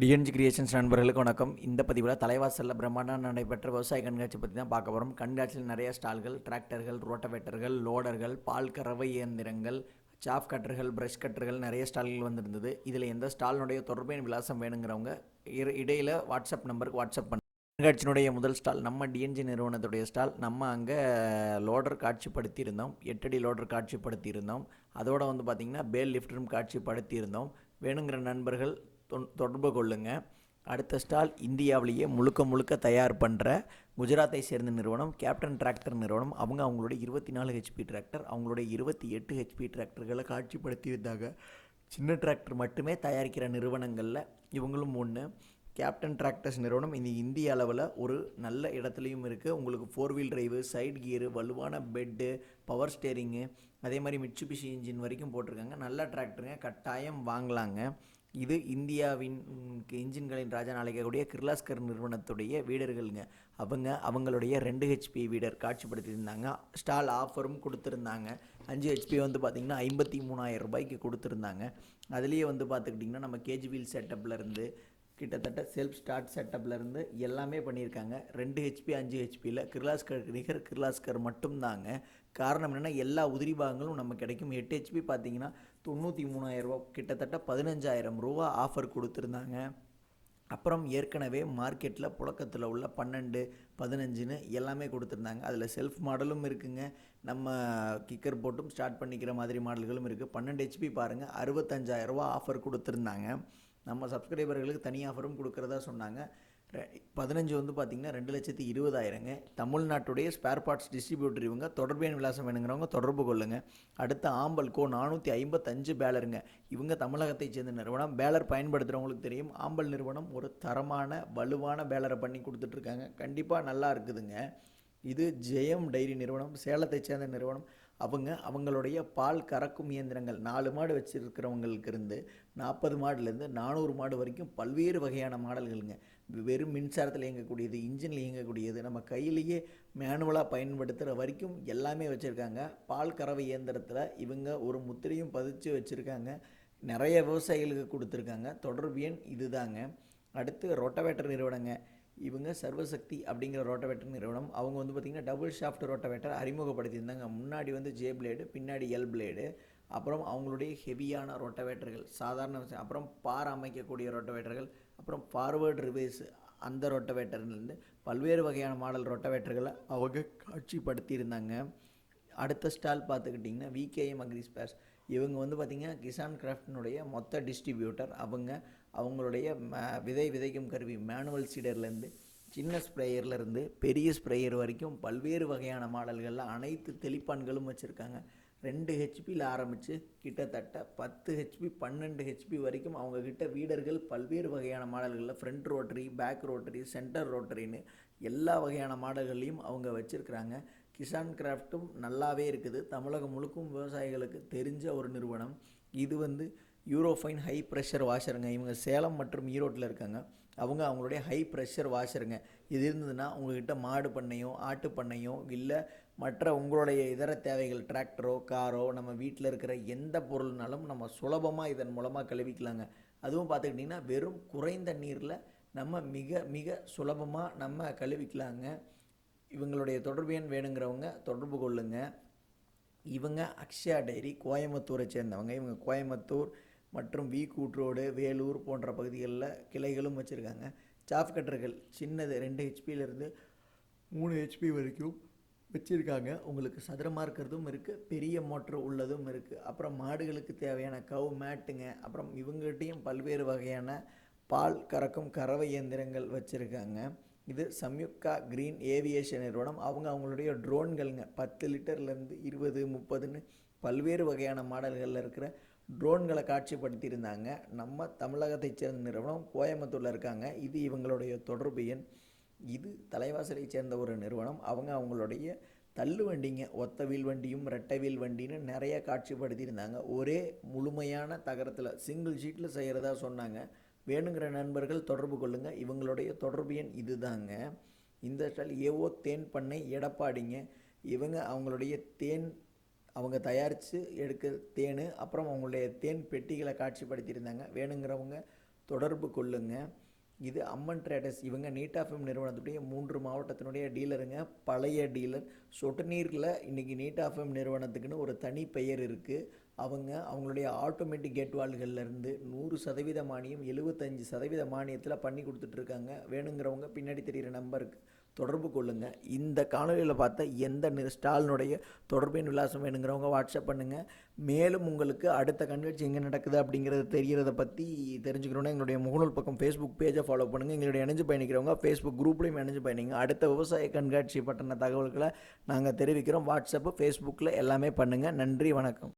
TNG creations நண்பர்களுக்கு வணக்கம். இந்த பதிவில் தலைவாசலில் பிரம்மாண்டம் நடைபெற்ற விவசாய கண்காட்சி பற்றி தான் பார்க்க போகிறோம் கண்காட்சியில் நிறைய ஸ்டால்கள் டிராக்டர்கள் ரோட்டவேட்டர்கள் லோடர்கள் பால் கறவை இயந்திரங்கள் சாப் கட்டர்கள் பிரஷ் கட்டர்கள் நிறைய ஸ்டால்கள் வந்திருந்தது. இதில் எந்த ஸ்டாலினுடைய தொடர்பின் விலாசம் வேணுங்கிறவங்க இரு இடையில் வாட்ஸ்அப் நம்பருக்கு வாட்ஸ்அப் பண்ண. கண்காட்சியினுடைய முதல் ஸ்டால் நம்ம டிஎன்ஜி நிறுவனத்துடைய ஸ்டால். நம்ம அங்கே லோடர் காட்சிப்படுத்தியிருந்தோம். எட்டடி லோடர் காட்சிப்படுத்தி இருந்தோம் வந்து பார்த்திங்கன்னா பேல் லிஃப்டரும் காட்சிப்படுத்தியிருந்தோம். வேணுங்கிற நண்பர்கள் தொடர்பு கொள்ளுங்கள் அடுத்த ஸ்டால் இந்தியாவிலேயே முழுக்க முழுக்க தயார் பண்ணுற குஜராத்தை சேர்ந்த நிறுவனம் கேப்டன் டிராக்டர் நிறுவனம். அவங்க அவங்களுடைய இருபத்தி நாலு ஹெச்பி டிராக்டர் அவங்களுடைய இருபத்தி எட்டு ஹெச்பி டிராக்டர்களை காட்சிப்படுத்தியிருந்தாங்க. சின்ன டிராக்டர் மட்டுமே தயாரிக்கிற நிறுவனங்களில் இவங்களும் ஒன்று கேப்டன் டிராக்டர்ஸ் நிறுவனம் இந்த இந்திய அளவில் ஒரு நல்ல இடத்துலையும் இருக்குது உங்களுக்கு four wheel drive side gear வலுவான பெட்டு பவர் ஸ்டேரிங்கு அதே மாதிரி மிட்சுபிஷி இன்ஜின் வரைக்கும் போட்டிருக்காங்க. நல்ல டிராக்டருங்க. கட்டாயம் வாங்கலாங்க. இது இந்தியாவின் இன்ஜின்களின் ராஜா அழைக்கக்கூடிய கிர்லாஸ்கர் நிறுவனத்துடைய வீடர்களுங்க. அவங்க அவங்களுடைய ரெண்டு ஹெச்பி வீடர் காட்சிப்படுத்தியிருந்தாங்க. ஸ்டால் ஆஃபரும் கொடுத்துருந்தாங்க. அஞ்சு ஹெச்பி வந்து பார்த்திங்கன்னா ஐம்பத்தி மூணாயிரம் ரூபாய்க்கு கொடுத்துருந்தாங்க. அதுலேயே வந்து பார்த்துக்கிட்டிங்கன்னா நம்ம கேஜி செட்டப்லேருந்து கிட்டத்தட்ட செல்ஃப் ஸ்டார்ட் செட்டப்லேருந்து எல்லாமே பண்ணியிருக்காங்க. ரெண்டு ஹெச்பி அஞ்சு ஹெச்பியில் கிர்லாஸ்கர் நிகர் கிர்லாஸ்கர் மட்டும்தாங்க. காரணம் என்னென்னா எல்லா உதிரி பாகங்களும் நம்ம கிடைக்கும். எட்டு ஹெச்பி பார்த்தீங்கன்னா தொண்ணூற்றி மூணாயிரரூபா கிட்டத்தட்ட பதினஞ்சாயிரம் ரூபா ஆஃபர் கொடுத்துருந்தாங்க. அப்புறம் ஏற்கனவே மார்க்கெட்டில் புழக்கத்தில் உள்ள பன்னெண்டு பதினஞ்சுன்னு எல்லாமே கொடுத்துருந்தாங்க. அதில் செல்ஃப் மாடலும் இருக்குங்க. நம்ம கிக்கர் போட்டும் ஸ்டார்ட் பண்ணிக்கிற மாதிரி மாடல்களும் இருக்குது பன்னெண்டு ஹெச்பி பாருங்கள் அறுபத்தஞ்சாயிரரூபா ஆஃபர் கொடுத்துருந்தாங்க. நம்ம சப்ஸ்கிரைபர்களுக்கு தனி ஆஃபரும் கொடுக்குறதா சொன்னாங்க. பதினஞ்சு வந்து பார்த்திங்கன்னா ரெண்டு லட்சத்தி இருபதாயிரங்க. தமிழ்நாட்டுடைய ஸ்பேர் பார்ட்ஸ் டிஸ்ட்ரிபியூட்டர் இவங்க. தொடர்பு எண் விலாசம் வேணுங்கிறவங்க தொடர்பு கொள்ளுங்க. அடுத்த ஆம்பல் கோ நானூற்றி ஐம்பத்தஞ்சு பேலருங்க இவங்க தமிழகத்தைச் சேர்ந்த நிறுவனம். பேலர் பயன்படுத்துகிறவங்களுக்கு தெரியும். ஆம்பல் நிறுவனம் ஒரு தரமான வலுவான பேலரை பண்ணி கொடுத்துட்ருக்காங்க. கண்டிப்பாக நல்லா இருக்குதுங்க. இது ஜெயம் டைரி நிறுவனம். சேலத்தைச் சேர்ந்த நிறுவனம். அவங்க அவங்களுடைய பால் கறக்கும் இயந்திரங்கள். நாலு மாடு வச்சுருக்கிறவங்களுக்கு இருந்து நாற்பது மாடுலேருந்து நானூறு மாடு வரைக்கும் பல்வேறு வகையான மாடல்களுங்க. வெறும் மின்சாரத்தில் இயங்கக்கூடியது இன்ஜினில் இயங்கக்கூடியது நம்ம கையிலேயே மேனுவலாக பயன்படுத்துகிற வரைக்கும் எல்லாமே வச்சுருக்காங்க. பால் கறவை இயந்திரத்தில் இவங்க ஒரு முத்திரையும் பதிச்சு வச்சுருக்காங்க. நிறைய விவசாயிகளுக்கு கொடுத்துருக்காங்க. தொடர்பு எண் இதுதாங்க. அடுத்து ரொட்டவேட்டர் நிறுவனங்க. இவங்க சர்வசக்தி அப்படிங்கிற ரோட்டவேட்டர் நிறுவனம். அவங்க வந்து பார்த்திங்கன்னா டபுள் ஷாஃப்ட் ரோட்டவேட்டர் அறிமுகப்படுத்தியிருந்தாங்க. முன்னாடி வந்து ஜே பிளேடு பின்னாடி எல் பிளேடு அப்புறம் அவங்களுடைய ஹெவியான ரோட்டவேட்டர்கள் சாதாரண அப்புறம் பார் அமைக்கக்கூடிய ரோட்டவேட்டர்கள் அப்புறம் ஃபார்வேர்டு ரிவேஸ் அந்த ரோட்டவேட்டர்லேருந்து பல்வேறு வகையான மாடல் ரோட்டவேட்டர்களை அவங்க காட்சிப்படுத்தியிருந்தாங்க. அடுத்த ஸ்டால் பார்த்துக்கிட்டிங்கன்னா விகேஎம் அக்ரி ஸ்பேர்ஸ் இவங்க வந்து பார்த்திங்கன்னா கிசான் கிராஃப்டினுடைய மொத்த டிஸ்ட்ரிபியூட்டர் அவங்க அவங்களுடைய விதை விதைக்கும் கருவி மேனுவல் சீடர்லேருந்து சின்ன ஸ்ப்ரேயர்லேருந்து பெரிய ஸ்ப்ரேயர் வரைக்கும் பல்வேறு வகையான மாடல்களில் அனைத்து தெளிப்பான்களும் வச்சுருக்காங்க. ரெண்டு ஹெச்பியில் ஆரம்பித்து கிட்டத்தட்ட பத்து ஹெச்பி பன்னெண்டு ஹெச்பி வரைக்கும் அவங்கக்கிட்ட வீடர்கள் பல்வேறு வகையான மாடல்களில் front rotary back rotary centre ரோட்டரின்னு எல்லா வகையான மாடல்களையும் அவங்க வச்சுருக்குறாங்க. கிசான் கிராஃப்ட்டும் நல்லாவே இருக்குது. தமிழகம் முழுக்கும் விவசாயிகளுக்கு தெரிஞ்ச ஒரு நிறுவனம். இது வந்து யூரோஃபைன் ஹை ப்ரெஷர் வாஷருங்க இவங்க சேலம் மற்றும் ஈரோட்டில் இருக்காங்க. அவங்க அவங்களுடைய ஹை ப்ரெஷர் வாஷருங்க இது இருந்ததுன்னா உங்கள்கிட்ட மாடு பண்ணையோ ஆட்டு பண்ணையோ இல்லை மற்ற உங்களுடைய இதர தேவைகள் டிராக்டரோ காரோ நம்ம வீட்டில் இருக்கிற எந்த பொருள்னாலும் நம்ம சுலபமாக இதன் மூலமாக கழுவிக்கலாங்க. அதுவும் பார்த்துக்கிட்டிங்கன்னா வெறும் குறைந்த நீரில் நம்ம மிக மிக சுலபமாக நம்ம கழுவிக்கலாங்க. இவங்களுடைய தொடர்பு எண் வேணுங்கிறவங்க தொடர்பு கொள்ளுங்க. இவங்க அக்ஷயா டைரி கோயம்புத்தூரை சேர்ந்தவங்க. இவங்க கோயம்புத்தூர் மற்றும் வி கூட்ரோடு வேலூர் போன்ற பகுதிகளில் கிளைகளும் வச்சுருக்காங்க. சாஃப் கட்டர்கள் சின்னது ரெண்டு ஹெச்பியிலேருந்து மூணு ஹெச்பி வரைக்கும் வச்சுருக்காங்க. உங்களுக்கு சதுரமாக இருக்கிறதும் இருக்குது பெரிய மோட்ரு உள்ளதும் இருக்குது அப்புறம் மாடுகளுக்கு தேவையான கவு மேட்டுங்க அப்புறம் இவங்ககிட்டையும் பல்வேறு வகையான பால் கறக்கும் கறவை இயந்திரங்கள் வச்சுருக்காங்க. இது சம்யுக்தா கிரீன் ஏவியேஷன் நிறுவனம். அவங்க அவங்களுடைய ட்ரோன்களுங்க பத்து லிட்டர்லேருந்து இருபது முப்பதுன்னு பல்வேறு வகையான மாடல்களில் இருக்கிற ட்ரோன்களை காட்சிப்படுத்தியிருந்தாங்க. நம்ம தமிழகத்தைச் சேர்ந்த நிறுவனம் கோயம்புத்தூரில் இருக்காங்க. இது இவங்களுடைய தொடர்பு எண். இது தலைவாசலைச் சேர்ந்த ஒரு நிறுவனம். அவங்க அவங்களுடைய தள்ளு வண்டிங்க ஒத்த வீல் வண்டியும் ரெட்டை வீல் வண்டின்னு நிறைய காட்சிப்படுத்தியிருந்தாங்க. ஒரே முழுமையான தகரத்தில் சிங்கிள் ஷீட்டில் செய்கிறதா சொன்னாங்க. வேணுங்கிற நண்பர்கள் தொடர்பு கொள்ளுங்கள் இவங்களுடைய தொடர்பு எண் இதுதாங்க. இந்த ஸ்டால் ஏவோ தேன் பண்ணை எடப்பாடிங்க. இவங்க அவங்களுடைய தேன் அவங்க தயாரித்து எடுக்க தேன் அப்புறம் அவங்களுடைய தேன் பெட்டிகளை காட்சிப்படுத்தியிருந்தாங்க. வேணுங்கிறவங்க தொடர்பு கொள்ளுங்க. இது அம்மன் ட்ரேடர்ஸ் இவங்க நீட்டாஃபம் நிறுவனத்துடைய மூன்று மாவட்டத்தினுடைய டீலருங்க. பழைய டீலர். சொட்டுநீரில் இன்றைக்கி நீட்டாஃபம் நிறுவனத்துக்குன்னு ஒரு தனி பெயர் இருக்குது அவங்க அவங்களுடைய ஆட்டோமேட்டிக் கேட்வால்கள்லேருந்து நூறு சதவீத மானியம் எழுபத்தஞ்சி சதவீத மானியத்தில் பண்ணி கொடுத்துட்ருக்காங்க வேணுங்கிறவங்க பின்னாடி தெரிகிற நம்பருக்கு தொடர்பு கொள்ளுங்கள் இந்த காணொலியில் பார்த்த எந்த ஸ்டாலினுடைய தொடர்பின் விலாசம் வேணுங்கிறவங்க வாட்ஸ்அப் பண்ணுங்கள் மேலும் உங்களுக்கு அடுத்த கண்காட்சி எங்கே நடக்குது அப்படிங்கிறது தெரிகிறத பற்றி தெரிஞ்சுக்கணுன்னா எங்களுடைய முகநூல் பக்கம் ஃபேஸ்புக் பேஜை ஃபாலோ பண்ணுங்கள் எங்களுடைய இணைஞ்சு பயணிக்கிறவங்க ஃபேஸ்புக் குரூப்லேயும் இணைஞ்சு பயணிங்க. அடுத்த விவசாய கண்காட்சி பற்றின தகவல்களை நாங்கள் தெரிவிக்கிறோம். வாட்ஸ்அப்பு ஃபேஸ்புக்கில் எல்லாமே பண்ணுங்கள் நன்றி வணக்கம்.